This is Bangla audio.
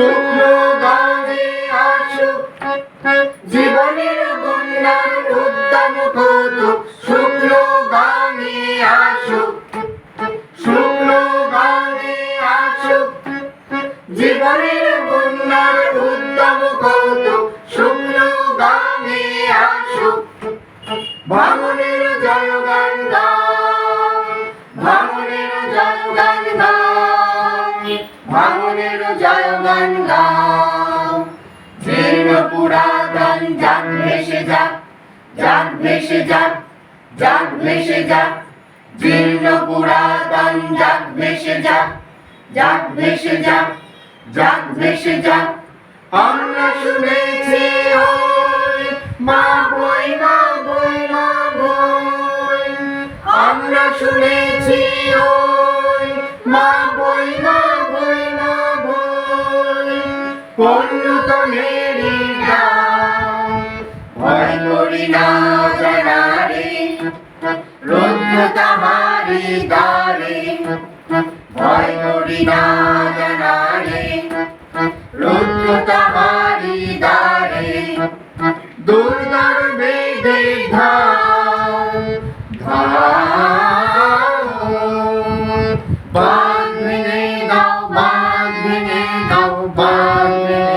শুক্ল গানে আসুক জীবনের বন্যার উদ্যম কৌতুক শুক্ল গানে আসুক আসুক জীবনের বন্যার উদ্যম কৌতুক শুক্ল গানে আসুক ভাঙনের জয়গান গান ভাঙনের জয়গান গান ভাঙনের জয়গান গান জীর্ণ পুরাতন যাক ভেসে যাক যাক ভেসে যাক যাক ভেসে যাক জীর্ণ পুরাতন যাক ভেসে যাক যাক ভেসে যাক যাক ভেসে যাক আমরা শুনেছি ওই, মা বই মা বই মা বই। আমরা শুনেছি ওই, মা বই, মা পণ্যতনেরই গান ভয় করি না জানারে রুদ্র তাহারি দ্বারে ভয় করি না জানারে রুদ্র তাহারি দ্বারে দুর্গার বেদে ধাম ধাম বাঁধ bye.